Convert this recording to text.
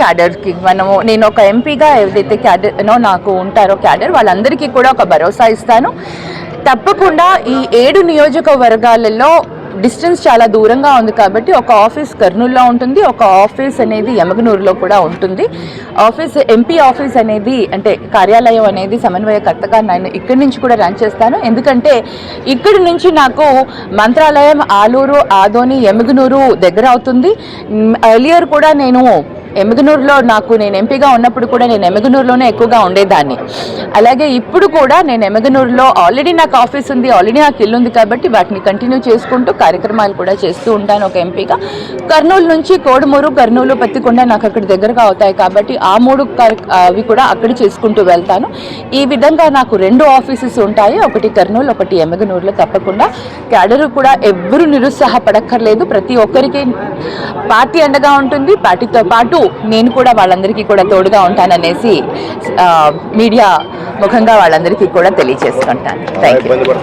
క్యాడర్కి మనము నేను ఒక ఎంపీగా ఏదైతే క్యాడర్నో నాకు ఉంటారో క్యాడర్ వాళ్ళందరికీ కూడా ఒక భరోసా ఇస్తాను. తప్పకుండా ఈ ఏడు నియోజకవర్గాలలో డిస్టెన్స్ చాలా దూరంగా ఉంది కాబట్టి ఒక ఆఫీస్ కర్నూలులో ఉంటుంది ఒక ఆఫీస్ అనేది యమగనూరులో కూడా ఉంటుంది. ఆఫీస్ ఎంపీ ఆఫీస్ అనేది అంటే కార్యాలయం అనేది సమన్వయకర్తగా నేను ఇక్కడి నుంచి కూడా రన్ చేస్తాను. ఎందుకంటే ఇక్కడి నుంచి నాకు మంత్రాలయం ఆలూరు ఆదోని యమగనూరు దగ్గర అవుతుంది. ఎర్లియర్ కూడా నేను ఎమగనూరులో నాకు నేను ఎంపీగా ఉన్నప్పుడు కూడా నేను ఎమగనూరులోనే ఎక్కువగా ఉండేదాన్ని. అలాగే ఇప్పుడు కూడా నేను ఎమగనూరులో ఆల్రెడీ నాకు ఆఫీస్ ఉంది ఆల్రెడీ నాకు ఇల్లు ఉంది కాబట్టి వాటిని కంటిన్యూ చేసుకుంటూ కార్యక్రమాలు కూడా చేస్తూ ఉంటాను ఒక ఎంపీగా. కర్నూలు నుంచి కోడుమూరు కర్నూలు పత్తికొండ నాకు అక్కడ దగ్గరగా అవుతాయి కాబట్టి ఆ మూడు అవి కూడా అక్కడ చేసుకుంటూ వెళ్తాను. ఈ విధంగా నాకు రెండు ఆఫీసెస్ ఉంటాయి ఒకటి కర్నూలు ఒకటి ఎమగనూరులో తప్పకుండా. క్యాడరు కూడా ఎవ్వరూ నిరుత్సాహపడక్కర్లేదు ప్రతి ఒక్కరికి పార్టీ అండగా ఉంటుంది పార్టీతో పాటు నేను కూడా వాళ్ళందరికీ కూడా తోడుగా ఉంటాననేసి ఆ, మీడియా ముఖంగా వాళ్ళందరికీ కూడా తెలియజేసుకుంటాను థ్యాంక్ యూ